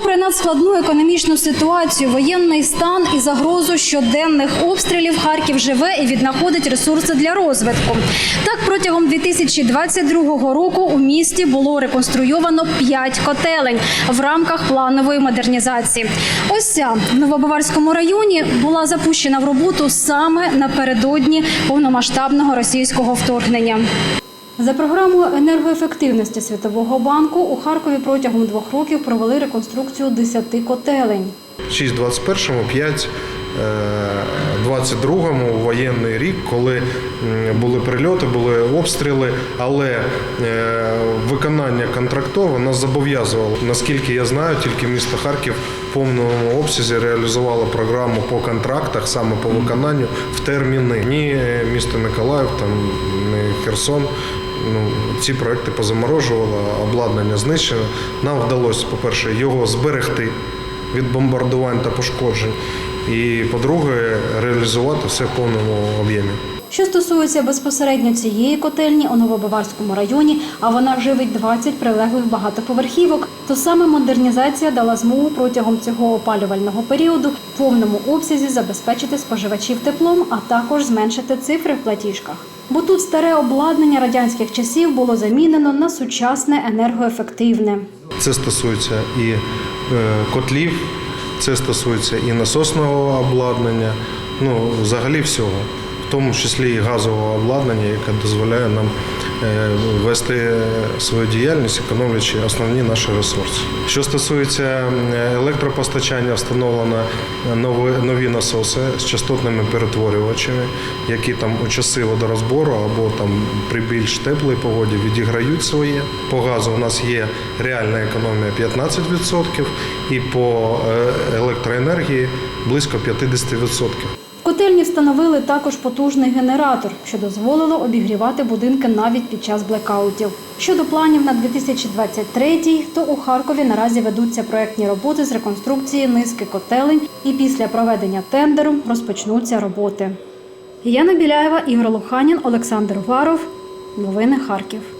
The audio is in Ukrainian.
Попри надскладну економічну ситуацію, воєнний стан і загрозу щоденних обстрілів Харків живе і віднаходить ресурси для розвитку. Так, протягом 2022 року у місті було реконструйовано 5 котелень в рамках планової модернізації. Ось ця в Новобаварському районі була запущена в роботу саме напередодні повномасштабного російського вторгнення. За програмою енергоефективності Світового банку у Харкові протягом двох років провели реконструкцію 10 котелень. 6.21, 5 22-му воєнний рік, коли були прильоти, були обстріли, але е, виконання контрактове нас зобов'язувало. Наскільки я знаю, тільки місто Харків в повному обсязі реалізувало програму по контрактах саме по виконанню в терміни. Ні е, місто Миколаїв, там ні Херсон. Ну, ці проекти позаморожувало, обладнання знищено. Нам вдалося, по-перше, його зберегти від бомбардувань та пошкоджень. І, по-друге, реалізувати все в повному об'ємі. Що стосується безпосередньо цієї котельні у Новобаварському районі, а вона живить 20 прилеглих багатоповерхівок, то саме модернізація дала змогу протягом цього опалювального періоду в повному обсязі забезпечити споживачів теплом, а також зменшити цифри в платіжках. Бо тут старе обладнання радянських часів було замінено на сучасне енергоефективне. Це стосується і е, котлів, це стосується і насосного обладнання, ну взагалі всього, тому числі і газового обладнання, яке дозволяє нам е, вести свою діяльність, економлячи основні наші ресурси. Що стосується електропостачання, встановлено нові, нові насоси з частотними перетворювачами, які там у часи водорозбору або там при більш теплій погоді відіграють своє. По газу у нас є реальна економія 15% і по е, електроенергії близько 50%. Котельні встановили також потужний генератор, що дозволило обігрівати будинки навіть під час блекаутів. Щодо планів на 2023, то у Харкові наразі ведуться проектні роботи з реконструкції низки котелень, і після проведення тендеру розпочнуться роботи. Яна Біляєва, Ігор Луханін, Олександр Варов. Новини Харків.